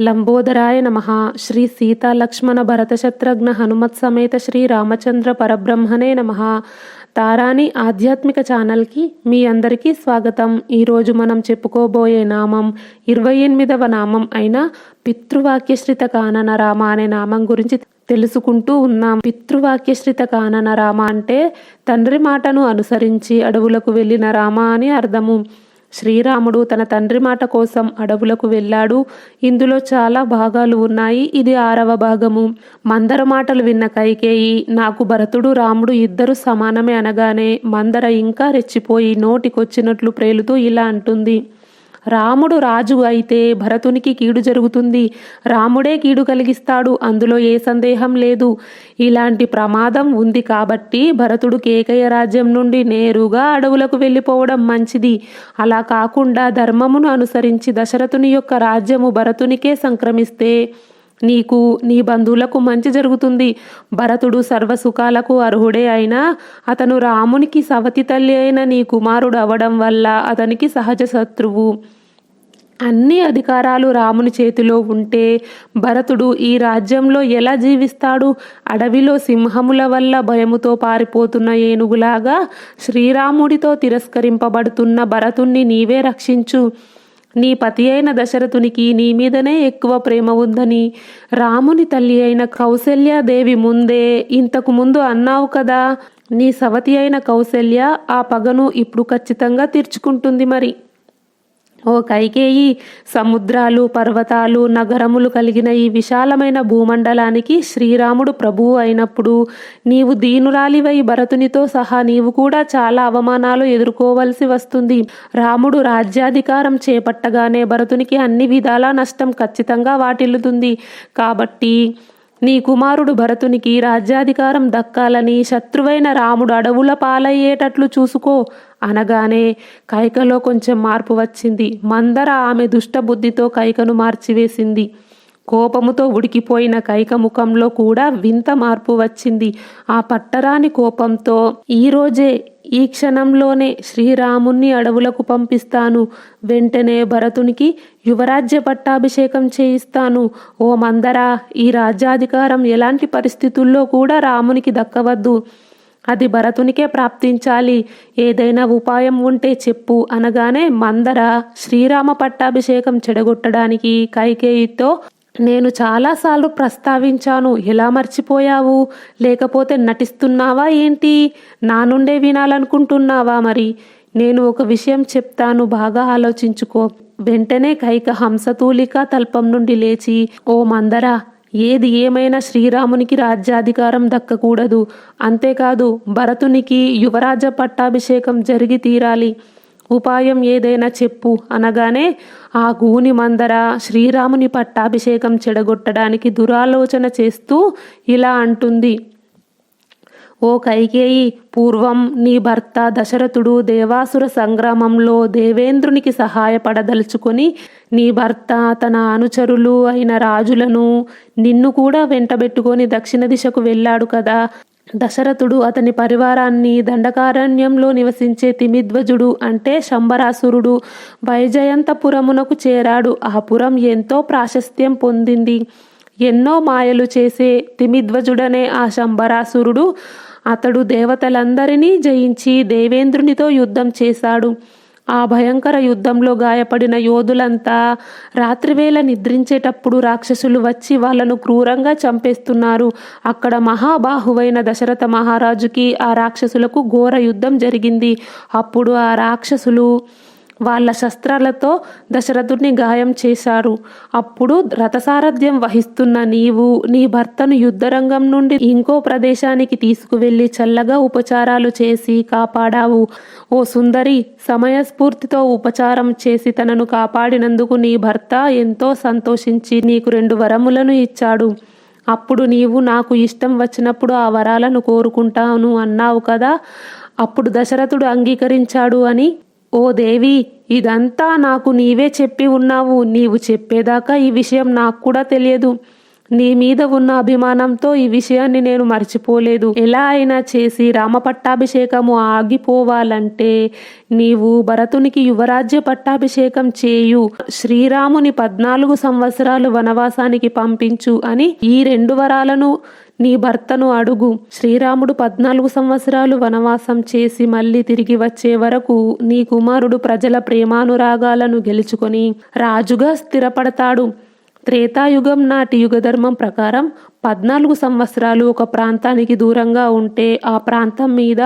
లంబోదరాయ నమ. శ్రీ సీతా లక్ష్మణ భరత శత్రుఘ్న హనుమత్ సమేత శ్రీ రామచంద్ర పరబ్రహ్మణే నమ. తారాని ఆధ్యాత్మిక ఛానల్కి మీ అందరికీ స్వాగతం. ఈరోజు మనం చెప్పుకోబోయే నామం ఇరవై ఎనిమిదవ నామం అయిన పితృవాక్యశ్రిత కానన రామ అనే నామం గురించి తెలుసుకుంటూ ఉన్నాం. పితృవాక్యశ్రిత కానన రామ అంటే తండ్రి మాటను అనుసరించి అడవులకు వెళ్ళిన రామ అని అర్థము. శ్రీరాముడు తన తండ్రి మాట కోసం అడవులకు వెళ్ళాడు. ఇందులో చాలా భాగాలు ఉన్నాయి. ఇది ఆరవ భాగము. మందర మాటలు విన్న కైకేయి నాకు భరతుడు రాముడు ఇద్దరు సమానమే అనగానే మందర ఇంకా రెచ్చిపోయి నోటికొచ్చినట్లు ప్రేలుతూ ఇలా అంటుంది. రాముడు రాజు అయితే భరతునికి కీడు జరుగుతుంది. రాముడే కీడు కలిగిస్తాడు. అందులో ఏ సందేహం లేదు. ఇలాంటి ప్రమాదం ఉంది కాబట్టి భరతుడు కేకయ రాజ్యం నుండి నేరుగా అడవులకు వెళ్ళిపోవడం మంచిది. అలా కాకుండా ధర్మమును అనుసరించి దశరథుని యొక్క రాజ్యము భరతునికే సంక్రమిస్తే నీకు నీ బంధువులకు మంచి జరుగుతుంది. భరతుడు సర్వసుఖాలకు అర్హుడే అయినా అతను రామునికి సవతి తల్లి అయిన నీ కుమారుడు అవడం వల్ల అతనికి సహజ శత్రువు. అన్ని అధికారాలు రాముని చేతిలో ఉంటే భరతుడు ఈ రాజ్యంలో ఎలా జీవిస్తాడు? అడవిలో సింహముల వల్ల భయముతో పారిపోతున్న ఏనుగులాగా శ్రీరాముడితో తిరస్కరింపబడుతున్న భరతుణ్ణి నీవే రక్షించు. నీ పతి అయిన దశరథునికి నీ మీదనే ఎక్కువ ప్రేమ ఉందని. రాముని తల్లి అయిన కౌశల్యాదేవి ముందే ఇంతకు ముందు అన్నావు కదా. నీ సవతి అయిన కౌశల్య ఆ పగను ఇప్పుడు ఖచ్చితంగా తీర్చుకుంటుంది మరి. ఓ కైకేయి సముద్రాలు పర్వతాలు నగరములు కలిగిన ఈ విశాలమైన భూమండలానికి శ్రీరాముడు ప్రభువు అయినప్పుడు నీవు దీనురాలివై భరతునితో సహా నీవు కూడా చాలా అవమానాలు ఎదుర్కోవలసి వస్తుంది. రాముడు రాజ్యాధికారం చేపట్టగానే భరతునికి అన్ని విధాలా నష్టం ఖచ్చితంగా వాటిల్లుతుంది. కాబట్టి నీ కుమారుడు భరతునికి రాజ్యాధికారం దక్కాలని శత్రువైన రాముడు అడవుల పాలయ్యేటట్లు చూసుకో అనగానే కైకలో కొంచెం మార్పు వచ్చింది. మందర ఆమె దుష్టబుద్ధితో కైకను మార్చివేసింది. కోపముతో ఉడికిపోయిన కైక ముఖంలో కూడా వింత మార్పు వచ్చింది. ఆ పట్టరాని కోపంతో ఈరోజే ఈ క్షణంలోనే శ్రీరాముణ్ణి అడవులకు పంపిస్తాను. వెంటనే భరతునికి యువరాజ్య పట్టాభిషేకం చేయిస్తాను. ఓ మందరా ఈ రాజ్యాధికారం ఎలాంటి పరిస్థితుల్లో కూడా రామునికి దక్కవద్దు. అది భరతునికే ప్రాప్తించాలి. ఏదైనా ఉపాయం ఉంటే చెప్పు అనగానే మందర శ్రీరామ పట్టాభిషేకం చెడగొట్టడానికి కైకేయితో నేను చాలాసార్లు ప్రస్తావించాను ఎలా మర్చిపోయావు? లేకపోతే నటిస్తున్నావా ఏంటి? నా నుండే వినాలనుకుంటున్నావా మరి? నేను ఒక విషయం చెప్తాను బాగా ఆలోచించుకో. వెంటనే కైక హంసతూలిక తల్పం నుండి లేచి ఓ మందరా ఏది ఏమైనా శ్రీరామునికి రాజ్యాధికారం దక్కకూడదు. అంతేకాదు భరతునికి యువరాజ పట్టాభిషేకం జరిగి తీరాలి. ఉపాయం ఏదైనా చెప్పు అనగానే ఆ గూని మందర శ్రీరాముని పట్టాభిషేకం చెడగొట్టడానికి దురాలోచన చేస్తూ ఇలా అంటుంది. ఓ కైకేయి పూర్వం నీ భర్త దశరథుడు దేవాసుర సంగ్రామంలో దేవేంద్రునికి సహాయపడదలుచుకొని నీ భర్త తన అనుచరులు అయిన రాజులను నిన్ను కూడా వెంటబెట్టుకొని దక్షిణ దిశకు వెళ్ళాడు కదా. దశరథుడు అతని పరివారాన్ని దండకారణ్యంలో నివసించే తిమిధ్వజుడు అంటే శంబరాసురుడు వైజయంతపురమునకు చేరాడు. ఆ పురం ఎంతో ప్రాశస్త్యం పొందింది. ఎన్నో మాయలు చేసే తిమిధ్వజుడనే ఆ శంబరాసురుడు. అతడు దేవతలందరినీ జయించి దేవేంద్రునితో యుద్ధం చేశాడు. ఆ భయంకర యుద్ధంలో గాయపడిన యోధులంతా రాత్రివేళ నిద్రించేటప్పుడు రాక్షసులు వచ్చి వాళ్ళను క్రూరంగా చంపేస్తున్నారు. అక్కడ మహాబాహువైన దశరథ మహారాజుకి ఆ రాక్షసులకు ఘోర యుద్ధం జరిగింది. అప్పుడు ఆ రాక్షసులు వాళ్ళ శస్త్రాలతో దశరథుడిని గాయం చేశారు. అప్పుడు రథసారథ్యం వహిస్తున్న నీవు నీ భర్తను యుద్ధరంగం నుండి ఇంకో ప్రదేశానికి తీసుకువెళ్ళి చల్లగా ఉపచారాలు చేసి కాపాడావు. ఓ సుందరి సమయస్ఫూర్తితో ఉపచారం చేసి తనను కాపాడినందుకు నీ భర్త ఎంతో సంతోషించి నీకు రెండు వరములను ఇచ్చాడు. అప్పుడు నీవు నాకు ఇష్టం వచ్చినప్పుడు ఆ వరాలను కోరుకుంటాను అన్నావు కదా అప్పుడు దశరథుడు అంగీకరించాడు అని ఓ దేవి ఇదంతా నాకు నీవే చెప్పి ఉన్నావు. నీవు చెప్పేదాకా ఈ విషయం నాకు కూడా తెలియదు. నీ మీద ఉన్న అభిమానంతో ఈ విషయాన్ని నేను మర్చిపోలేదు. ఎలా అయినా చేసి రామ పట్టాభిషేకము ఆగిపోవాలంటే నీవు భరతునికి యువరాజ్య పట్టాభిషేకం చేయు. శ్రీరాముని పద్నాలుగు సంవత్సరాలు వనవాసానికి పంపించు అని ఈ రెండు వరాలను నీ భర్తను అడుగు. శ్రీరాముడు పద్నాలుగు సంవత్సరాలు వనవాసం చేసి మళ్ళీ తిరిగి వచ్చే వరకు నీ కుమారుడు ప్రజల ప్రేమానురాగాలను గెలుచుకొని రాజుగా స్థిరపడతాడు. త్రేతాయుగం నాటి యుగధర్మం ప్రకారం పద్నాలుగు సంవత్సరాలు ఒక ప్రాంతానికి దూరంగా ఉంటే ఆ ప్రాంతం మీద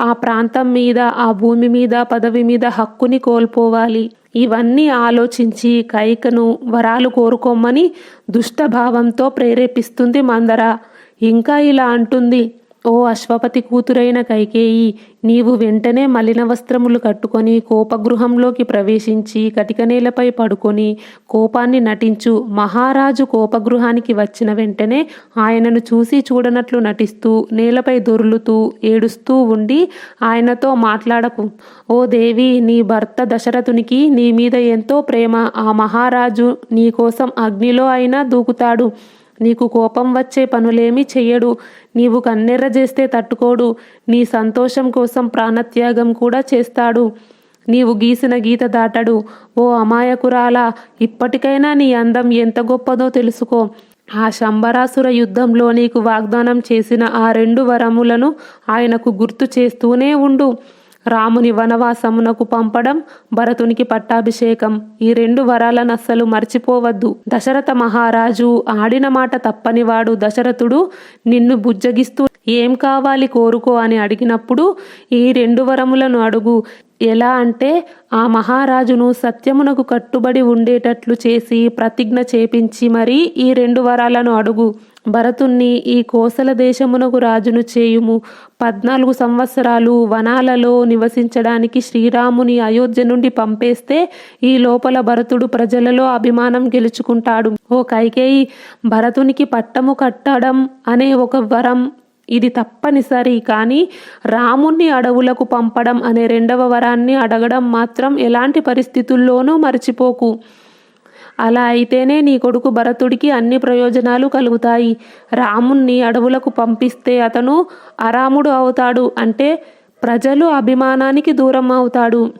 ఆ ప్రాంతం మీద ఆ భూమి మీద పదవి మీద హక్కుని కోల్పోవాలి. ఇవన్నీ ఆలోచించి కైకను వరాలు కోరుకోమని దుష్టభావంతో ప్రేరేపిస్తుంది మందర. ఇంకా ఇలా అంటుంది ఓ అశ్వపతి కూతురైన కైకేయి నీవు వెంటనే మలిన వస్త్రములు కట్టుకొని కోపగృహంలోకి ప్రవేశించి కటిక నేలపై పడుకొని కోపాన్ని నటించు. మహారాజు కోపగృహానికి వచ్చిన వెంటనే ఆయనను చూసి చూడనట్లు నటిస్తూ నేలపై దొర్లుతూ ఏడుస్తూ ఉండి ఆయనతో మాట్లాడకు. ఓ దేవి నీ భర్త దశరథునికి నీ మీద ఎంతో ప్రేమ. ఆ మహారాజు నీ కోసం అగ్నిలో అయినా దూకుతాడు. నీకు కోపం వచ్చే పనులేమీ చెయ్యడు. నీవు కన్నెర్ర చేస్తే తట్టుకోడు. నీ సంతోషం కోసం ప్రాణత్యాగం కూడా చేస్తాడు. నీవు గీసిన గీత దాటడు. ఓ అమాయకురాల ఇప్పటికైనా నీ అందం ఎంత గొప్పదో తెలుసుకో. ఆ శంబరాసుర యుద్ధంలో నీకు వాగ్దానం చేసిన ఆ రెండు వరములను ఆయనకు గుర్తు చేస్తూనే ఉండు. రాముని వనవాసమునకు పంపడం భరతునికి పట్టాభిషేకం. ఈ రెండు వరాలను అస్సలు మర్చిపోవద్దు. దశరథ మహారాజు ఆడిన మాట తప్పనివాడు దశరథుడు నిన్ను బుజ్జగిస్తూ ఏం కావాలి కోరుకో అని అడిగినప్పుడు ఈ రెండు వరములను అడుగు. ఎలా అంటే ఆ మహారాజును సత్యమునకు కట్టుబడి ఉండేటట్లు చేసి ప్రతిజ్ఞ చేపించి మరీ ఈ రెండు వరాలను అడుగు. భరతుణ్ణి ఈ కోసల దేశమునకు రాజును చేయుము. పద్నాలుగు సంవత్సరాలు వనాలలో నివసించడానికి శ్రీరాముని అయోధ్య నుండి పంపేస్తే ఈ లోపల భరతుడు ప్రజలలో అభిమానం గెలుచుకుంటాడు. ఓ కైకేయి భరతునికి పట్టము కట్టడం అనే ఒక వరం ఇది తప్పనిసరి కానీ రాముణ్ణి అడవులకు పంపడం అనే రెండవ వరాన్ని అడగడం మాత్రం ఎలాంటి పరిస్థితుల్లోనూ మర్చిపోకు. అలా అయితేనే నీ కొడుకు భరతుడికి అన్ని ప్రయోజనాలు కలుగుతాయి. రాముణ్ణి అడవులకు పంపిస్తే అతను అరాముడు అవుతాడు అంటే ప్రజలు అభిమానానికి దూరం అవుతాడు.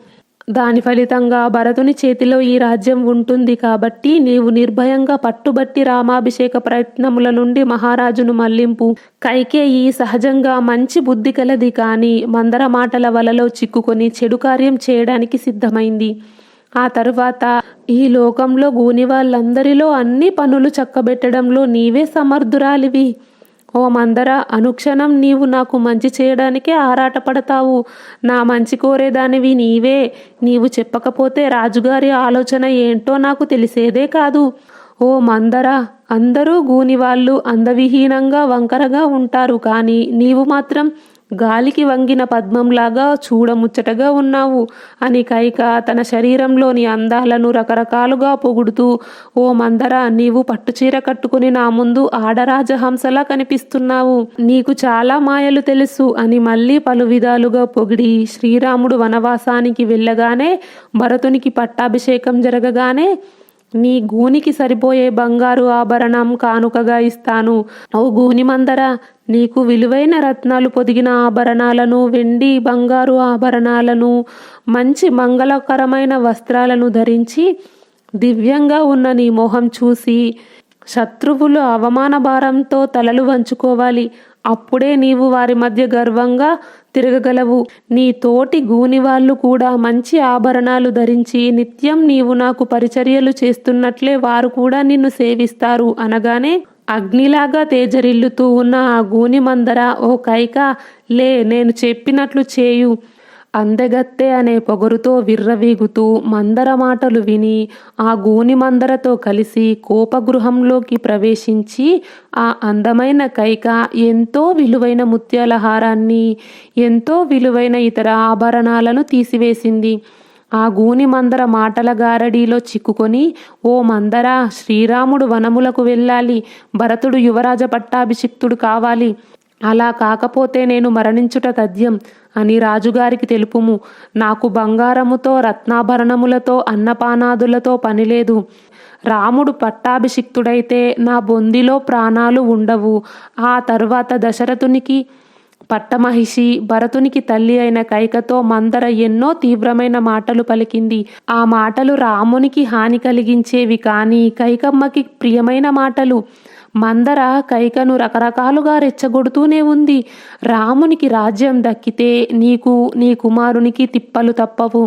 దాని ఫలితంగా భరతుని చేతిలో ఈ రాజ్యం ఉంటుంది కాబట్టి నీవు నిర్భయంగా పట్టుబట్టి రామాభిషేక ప్రయత్నముల నుండి మహారాజును మళ్ళింపు. కైకేయి సహజంగా మంచి బుద్ధి కలది కానీ మందర మాటల వలలో చిక్కుకొని చెడు కార్యం చేయడానికి సిద్ధమైంది. ఆ తరువాత ఈ లోకంలో గూని వాళ్ళందరిలో అన్ని పనులు చక్కబెట్టడంలో నీవే సమర్థురాలివి. ఓ మందర అనుక్షణం నీవు నాకు మంచి చేయడానికే ఆరాటపడతావు. నా మంచి కోరేదానివి నీవే. నీవు చెప్పకపోతే రాజుగారి ఆలోచన ఏంటో నాకు తెలిసేదే కాదు. ఓ మందర అందరూ గూనివాళ్ళు అందవిహీనంగా వంకరగా ఉంటారు. కానీ నీవు మాత్రం గాలికి వంగిన పద్మంలాగా చూడముచ్చటగా ఉన్నావు అని కైక తన శరీరంలోని అందాలను రకరకాలుగా పొగుడుతూ ఓ మందర నీవు పట్టుచీర కట్టుకుని నా ముందు ఆడరాజహంసలా కనిపిస్తున్నావు. నీకు చాలా మాయలు తెలుసు అని మళ్ళీ పలు విధాలుగా పొగిడి శ్రీరాముడు వనవాసానికి వెళ్ళగానే భరతునికి పట్టాభిషేకం జరగగానే నీ గూనికి సరిపోయే బంగారు ఆభరణం కానుకగా ఇస్తాను. ఓ గూని మందర నీకు విలువైన రత్నాలు పొదిగిన ఆభరణాలను వెండి బంగారు ఆభరణాలను మంచి మంగళకరమైన వస్త్రాలను ధరించి దివ్యంగా ఉన్న నీ మొహం చూసి శత్రువులు అవమాన భారంతో తలలు వంచుకోవాలి. అప్పుడే నీవు వారి మధ్య గర్వంగా తిరగగలవు. నీ తోటి గూని వాళ్ళు కూడా మంచి ఆభరణాలు ధరించి నిత్యం నీవు నాకు పరిచర్యలు చేస్తున్నట్లే వారు కూడా నిన్ను సేవిస్తారు అనగానే అగ్నిలాగా తేజరిల్లుతూ ఉన్న ఆ గూని మందర ఓ కైక లే నేను చెప్పినట్లు చేయు అందగత్తె అనే పొగరుతో విర్రవీగుతూ మందర మాటలు విని ఆ గూని మందరతో కలిసి కోపగృహంలోకి ప్రవేశించి ఆ అందమైన కైక ఎంతో విలువైన ముత్యాల హారాన్ని ఎంతో విలువైన ఇతర ఆభరణాలను తీసివేసింది. ఆ గూని మందర మాటల గారడీలో చిక్కుకొని ఓ మందర శ్రీరాముడు వనములకు వెళ్ళాలి. భరతుడు యువరాజ పట్టాభిషిక్తుడు కావాలి. అలా కాకపోతే నేను మరణించుట తథ్యం అని రాజుగారికి తెలుపుము. నాకు బంగారముతో రత్నాభరణములతో అన్నపానాదులతో పనిలేదు. రాముడు పట్టాభిషిక్తుడైతే నా బొందిలో ప్రాణాలు ఉండవు. ఆ తర్వాత దశరథునికి పట్టమహిషి భరతునికి తల్లి అయిన కైకతో మందర ఎన్నో తీవ్రమైన మాటలు పలికింది. ఆ మాటలు రామునికి హాని కలిగించేవి కానీ కైకమ్మకి ప్రియమైన మాటలు. మందర కైకను రకరకాలుగా రెచ్చగొడుతూనే ఉంది. రామునికి రాజ్యం దక్కితే నీకు నీ కుమారునికి తిప్పలు తప్పవు.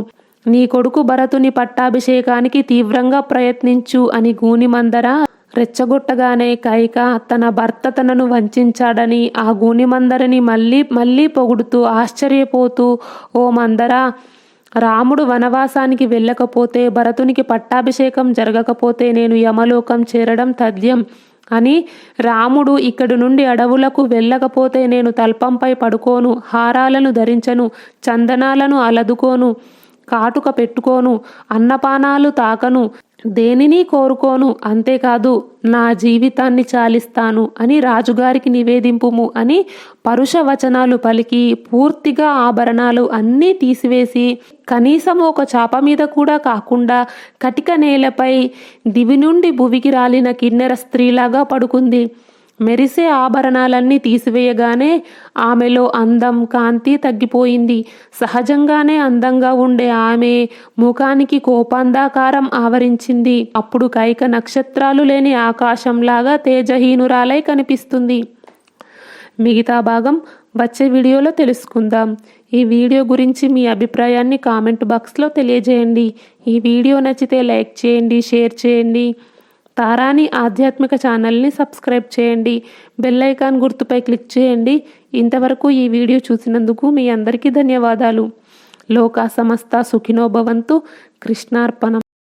నీ కొడుకు భరతుని పట్టాభిషేకానికి తీవ్రంగా ప్రయత్నించు అని గూని మందర రెచ్చగొట్టగానే కైక తన భర్త తనను వంచాడని ఆ గూనిమందరిని మళ్ళీ మళ్ళీ పొగుడుతూ ఆశ్చర్యపోతూ ఓ మందరా రాముడు వనవాసానికి వెళ్ళకపోతే భరతునికి పట్టాభిషేకం జరగకపోతే నేను యమలోకం చేరడం తథ్యం అని రాముడు ఇక్కడి నుండి అడవులకు వెళ్ళకపోతే నేను తల్పంపై పడుకోను హారాలను ధరించను చందనాలను అలదుకోను కాటుక పెట్టుకోను అన్నపానాలు తాకను దేనిని కోరుకోను? అంతేకాదు నా జీవితాన్ని చాలిస్తాను అని రాజుగారికి నివేదింపుము అని పరుష వచనాలు పలికి పూర్తిగా ఆభరణాలు అన్నీ తీసివేసి కనీసం ఒక చాప మీద కూడా కాకుండా కటిక నేలపై దివి నుండి భువికి రాలిన కిన్నెర స్త్రీలాగా పడుకుంది. మెరిసే ఆభరణాలన్నీ తీసివేయగానే ఆమెలో అందం కాంతి తగ్గిపోయింది. సహజంగానే అందంగా ఉండే ఆమె ముఖానికి కోపాంధాకారం ఆవరించింది. అప్పుడు కైక నక్షత్రాలు లేని ఆకాశంలాగా తేజహీనురాలై కనిపిస్తుంది. మిగతా భాగం వచ్చే వీడియోలో తెలుసుకుందాం. ఈ వీడియో గురించి మీ అభిప్రాయాన్ని కామెంట్ బాక్స్లో తెలియజేయండి. ఈ వీడియో నచ్చితే లైక్ చేయండి షేర్ చేయండి. తారాని ఆధ్యాత్మిక ఛానల్ని సబ్స్క్రైబ్ చేయండి. బెల్ ఐకాన్ గుర్తుపై క్లిక్ చేయండి. ఇంతవరకు ఈ వీడియో చూసినందుకు మీ అందరికీ ధన్యవాదాలు. లోకా సమస్త సుఖినో భవంతు. కృష్ణార్పణం.